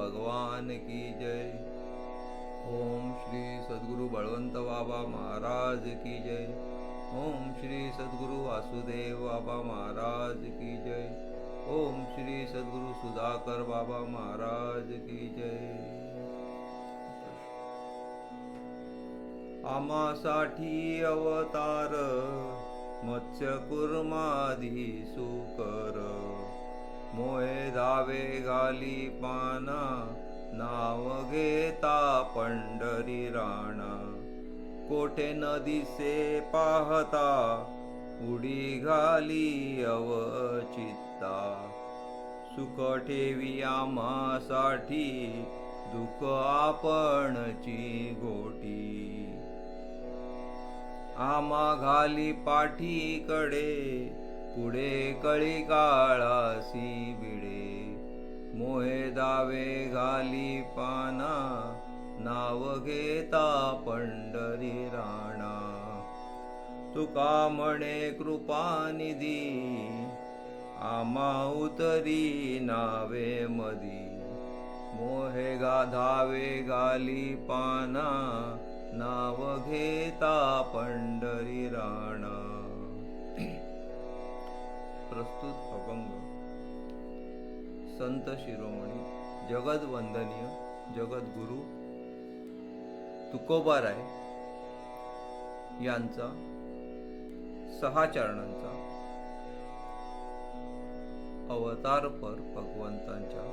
भगवान की जय। ओम श्री सद्गुरु बळवंत बाबा महाराज की जय। ओम श्री सद्गुरु वासुदेव बाबा महाराज की जय। ओम श्री सद्गुरु सुधाकर बाबा महाराज की जय। आमासाठी अवतार मत्स्य कुर्मादि सुकर मोये दावे घाली पाना नाव घेता पंढरी राणा. कोठे नदीसे पाहता उडी घाली अवचित्ता. सुख ठेवी आम्हासाठी दुःख आपणची गोटी. आमा घाली पाठीकडे पुढे कळी काळासी बिडे मोहे दावे घाली पाना नाव घेता पंढरी राणा. तुका म्हणे कृपानिधी आमा उतरी नावे मदी मोहे गाधावे गाली पाना नाव घेता पंढरी राणा. प्रस्तुत अभंग. संत शिरोमणी जगद वंदनीय जगद्गुरु तुकोबाराय यांचा सहा चरणांचा अवतारपर भगवंतांच्या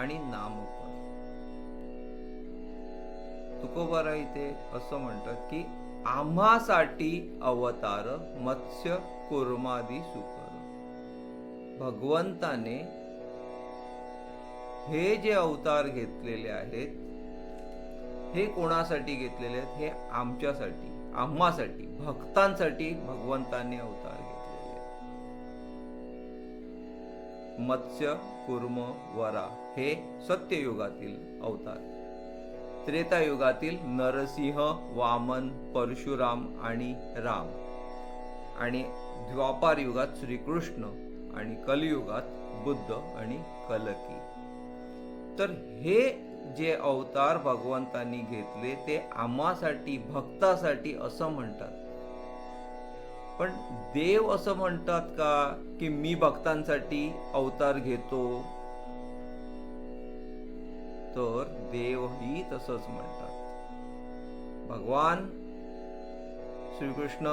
आणि नामपर तुकोबाराय ते असं म्हणतात की आम्हासाठी अवतार मत्स्य कुर्मादी सुख. भगवंताने हे जे अवतार घेतलेले आहेत हे कोणासाठी घेतलेले आहेत? हे आमच्यासाठी आम्हासाठी भक्तांसाठी भगवंतांनी अवतार घेतलेले मत्स्य कुर्म वरा हे सत्ययुगातील अवतार. त्रेतायुगातील नरसिंह वामन परशुराम आणि राम. आणि द्वापार युगात श्रीकृष्ण आणि कलियुगात बुद्ध आणि कलकी. तर हे जे अवतार भगवंतांनी घेतले ते आम्हासाठी भक्तासाठी असं म्हणतात. पण देव असं म्हणतात का की मी भक्तांसाठी अवतार घेतो? तर देवही तसंच म्हणतात. भगवान श्रीकृष्ण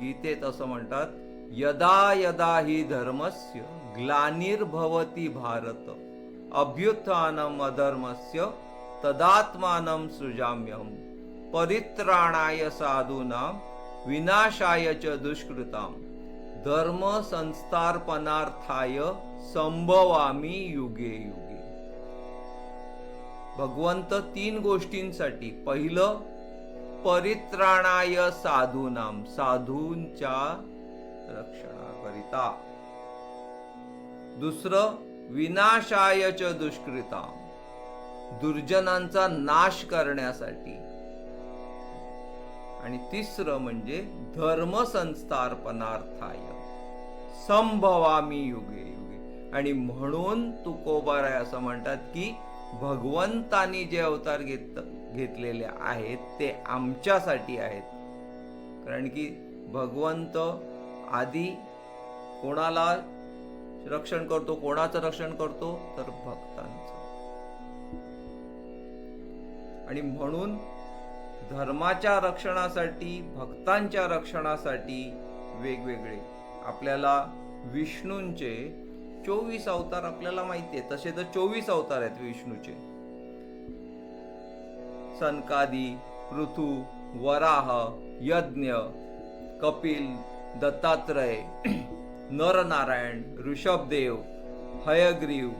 गीतेत असं म्हणतात यदा यदा हि धर्मस्य ग्लानिर्भवती भारत अभ्युत्थानम अधर्मस्य तदात्मानं सृजाम्यहम परित्राणाय साधूनां विनाशाय च दुष्कृतां। धर्म संस्थार्पणार्थाय संभवामी युगे युगे। भगवंत तीन गोष्टींसाठी पहिलं परित्राणाय साधूनाम साधूंच्या रक्षणाकरिता. दुसरं विनाशाय च दुर्जनांचा नाश करण्यासाठी. आणि तिसरं म्हणजे धर्मसंस्थार्पणार्थाय संभवामी युगे युगे. आणि म्हणून तुकोबाराय असं म्हणतात की भगवंतानी जे अवतार घेत घेतलेले आहेत ते आमच्यासाठी आहेत. कारण की भगवंत आधी कोणाला रक्षण करतो कोणाचं रक्षण करतो? तर भक्तांचं. आणि म्हणून धर्माच्या रक्षणासाठी भक्तांच्या रक्षणासाठी वेगवेगळे. आपल्याला विष्णूंचे चोवीस अवतार आपल्याला माहिती आहे. तसे तर चोवीस अवतार आहेत विष्णूचे. सनकादी पृथू वराह यज्ञ कपिल दत्तात्रय नरनारायण ऋषभदेव हयग्रीव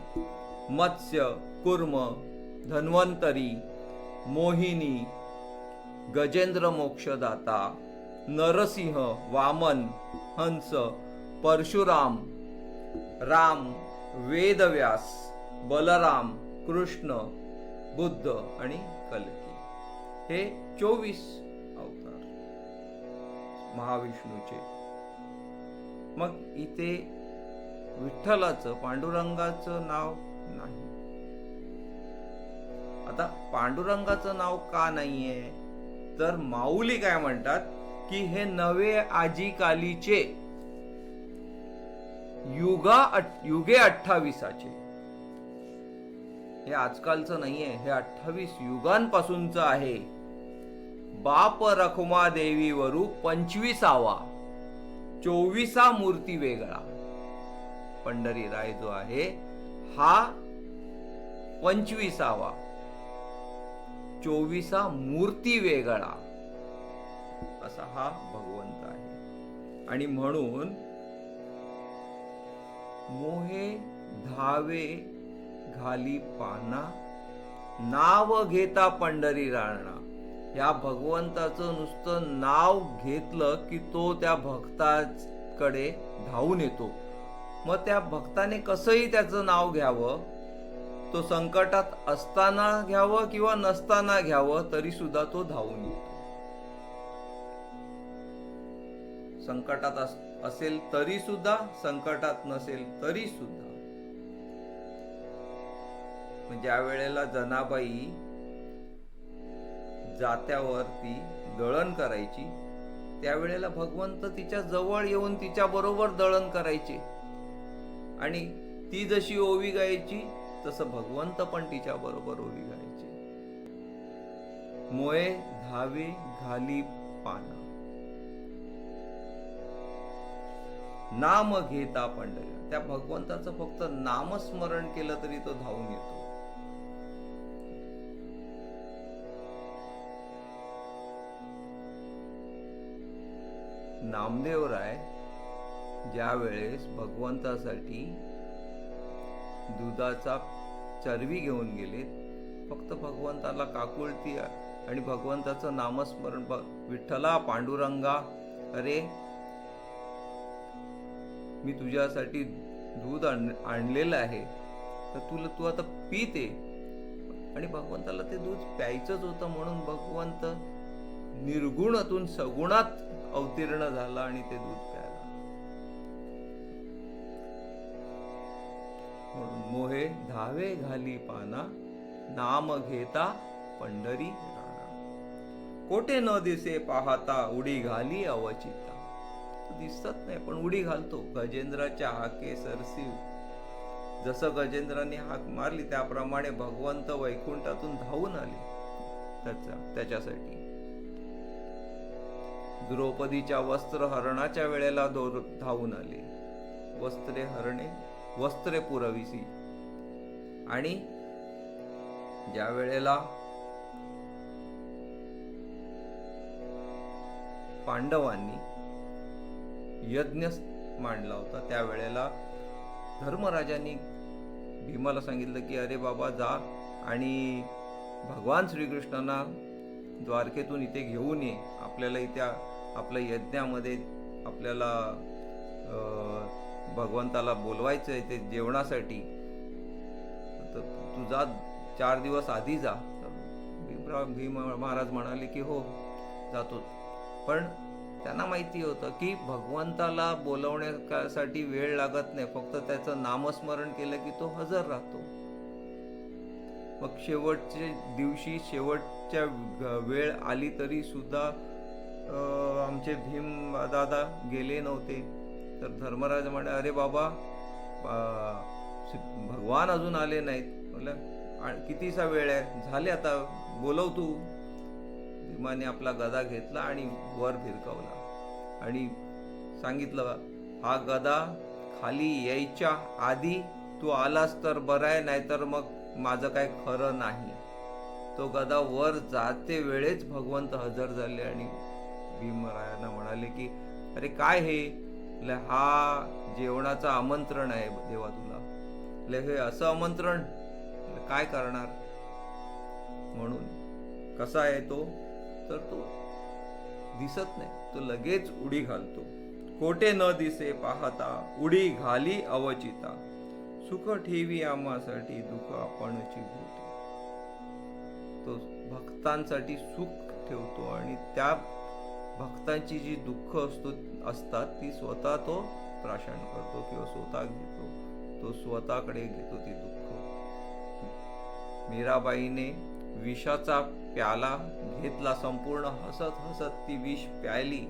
मत्स्य कुर्म धन्वंतरी मोहिनी गजेंद्र मोक्षदाता नरसिंह वामन हंस परशुराम राम वेदव्यास बलराम कृष्ण बुद्ध आणि कलकी. हे चोवीस अवतार महाविष्णूचे मग इथे विठ्ठलाचं पांडुरंगाचं नाव नाही. आता पांडुरंगाचं नाव का नाहीये? तर माऊली काय म्हणतात? की हे नवे आजी कालीचे युगा युगे अठ्ठावीसाचे. हे आजकालचं नाहीये हे अठ्ठावीस युगांपासूनच आहे. बाप रखुमा देवी वरू पंचवीसावा. चोवीसा मूर्ती वेगळा. पंढरी राय जो आहे हा पंचवीसावा. चोवीसा मूर्ती वेगळा. असा हा भगवंत आहे. आणि म्हणून मोहे धावे घाली पाना नाव घेता पंढरी राणा. या भगवंताचं नुसतं नाव घेतलं की तो त्या भक्ताकडे धावून येतो. मग त्या भक्ताने कसंही त्याचं नाव घ्यावं तो संकटात असताना घ्यावं किंवा नसताना घ्यावं तरी सुद्धा तो धावून येतो. संकटात असेल तरी सुद्धा संकटात नसेल तरी सुद्धा ज्या वेळेला जनाबाई जात्यावरती दळण करायची. त्यावेळेला भगवंत तिच्या जवळ येऊन तिच्या बरोबर दळण करायचे. आणि ती जशी ओवी गायची तसं भगवंत पण तिच्या बरोबर ओवी गायचे. मोये धावे घाली पाना. नाम घेता पंढरी. त्या भगवंताचं फक्त नामस्मरण केलं तरी तो धावून येतो. नामदेव राय ज्या वेळेस भगवंतासाठी दुधाचा चरवी घेऊन गेले फक्त भगवंताला काकुळती आणि भगवंताचं नामस्मरण बघ विठ्ठला पांडुरंगा अरे मी तुझ्यासाठी दूध आण- आणलेलं आहे तर तुला तू आता पिते. आणि भगवंताला ते दूध प्यायचंच होतं म्हणून भगवंत निर्गुणातून सगुणात अवतीर्ण झाला आणि ते दूध प्यायला म्हणून मोहे धावे घाली पाना नाम घेता पंढरी राणा. कोठे न दिसे पाहता उडी घाली अवचिता. दिसत नाही पण उडी घालतो. गजेंद्राच्या हाके सरसीव. जसं गजेंद्राने हाक मारली त्याप्रमाणे भगवंत वैकुंठातून धावून आले. त्याचा त्याच्यासाठी. द्रौपदीच्या वस्त्र हरणाच्या वेळेला दोर धावून आले. वस्त्रे हरणे वस्त्रे पुरविसी. आणि ज्या वेळेला पांडवांनी यज्ञ मांडला होता त्यावेळेला धर्मराजांनी भीमाला सांगितलं की अरे बाबा जा आणि भगवान श्रीकृष्णांना द्वारकेतून इथे घेऊन ये. आपल्याला इथे आपल्या यज्ञामध्ये आपल्याला भगवंताला बोलवायचं आहे ते जेवणासाठी. तर तू जा चार दिवस आधी जा. तर भीमराव भीम महाराज म्हणाले की हो जातो. पण त्यांना माहिती होतं की भगवंताला बोलवण्यासाठी वेळ लागत नाही. फक्त त्याचं नामस्मरण केलं की तो हजर राहतो. मग शेवटचे दिवशी शेवटच्या वेळ आली तरी सुद्धा आमचे भीम दादा गेले नव्हते. तर धर्मराज म्हणे अरे बाबा भगवान अजून आले नाहीत. म्हटलं कितीसा वेळ आहे? झाले आता बोलव तू. भीमाने आपला गदा घेतला आणि वर भिरकावला. आणि सांगितलं हा गदा खाली यायच्या आधी तू आलास तर बरं आहे नाहीतर मग माझं काय खरं नाही. तो गदा वर जाते वेळेच भगवंत हजर झाले आणि भीमरायांना म्हणाले की अरे काय हे? हा जेवणाचं आमंत्रण आहे देवा तुला. म्हटलं, हे असं आमंत्रण? काय करणार? म्हणून कसा आहे तो? तर तो दिसत नाही. तो लगेच उडी घालतो. कोठे न दिसे पाहता उडी घाली अवचिता. सुख ठेवी आम्हासाठी दुःख आपणची होती तो भक्तांसाठी सुख ठेवतो आणि त्या भक्तांची जी दुःख असतो असतात ती स्वतः तो प्राशन करतो किंवा स्वतः घेतो. तो स्वतःकडे घेतो ती दुःख. मीराबाईने विषाचा प्याला घेतला संपूर्ण हसत हसत ती विष प्यायली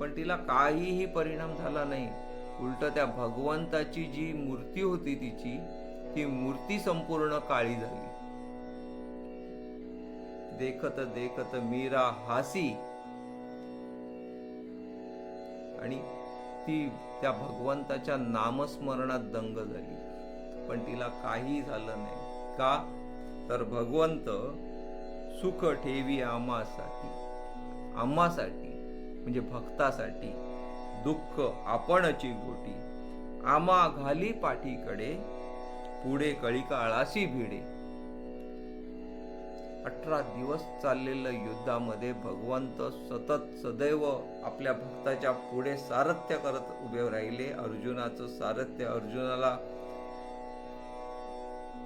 पण तिला काहीही परिणाम झाला नाही. उलट त्या भगवंताची जी मूर्ती होती तिची ती मूर्ती संपूर्ण काळी झाली. देखत देखत मीरा हासी. आणि ती त्या भगवंताच्या नामस्मरणात दंग झाली. पण तिला काही झालं नाही. का? तर भगवंत सुख ठेवी आम्हासाठी. आम्हासाठी म्हणजे भक्तासाठी. दुःख आपणची गोटी. आमा घाली पाठीकडे पुढे कळिकाळाशी भिडे. अठरा दिवस चाललेल्या युद्धामध्ये भगवंत सतत सदैव आपल्या भक्ताच्या पुढे सारथ्य करत उभे राहिले. अर्जुनाचं सारथ्य अर्जुनाला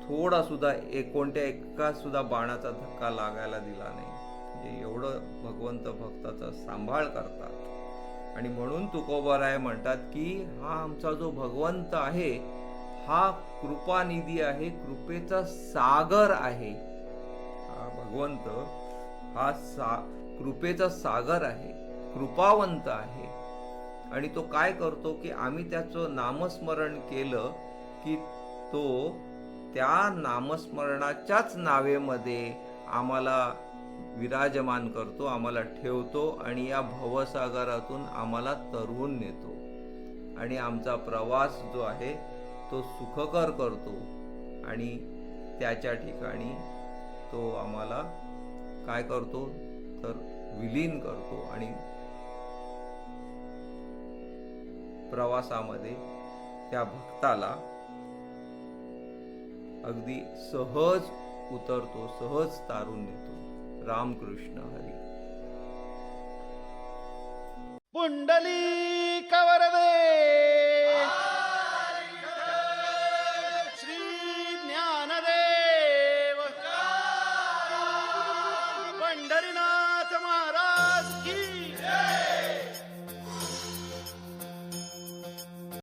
थोडा सुद्धा एक कोणत्या एका सुद्धा बाणाचा धक्का लागायला दिला नाही. म्हणजे एवढं भगवंत भक्ताचा सांभाळ करतात. आणि म्हणून तुकोबाराय म्हणतात की हा आमचा जो भगवंत आहे हा कृपानिधी आहे कृपेचा सागर आहे. हा भगवंत हा सा कृपेचा सागर आहे कृपावंत आहे. आणि तो काय करतो की आम्ही त्याचं नामस्मरण केलं की तो त्या नामस्मरणाच्याच नावेमध्ये आम्हाला विराजमान करतो आम्हाला ठेवतो आणि या भवसागरातून आम्हाला तरवून नेतो. आणि आमचा प्रवास जो आहे तो सुखकर करतो आणि त्याच्या ठिकाणी तो आम्हाला काय करतो? तर विलीन करतो आणि प्रवासामध्ये त्या भक्ताला अगदी सहज उतरतो सहज तारून नेतो. ராமகிருஷ்ண ஹரி. புண்டலி கவரது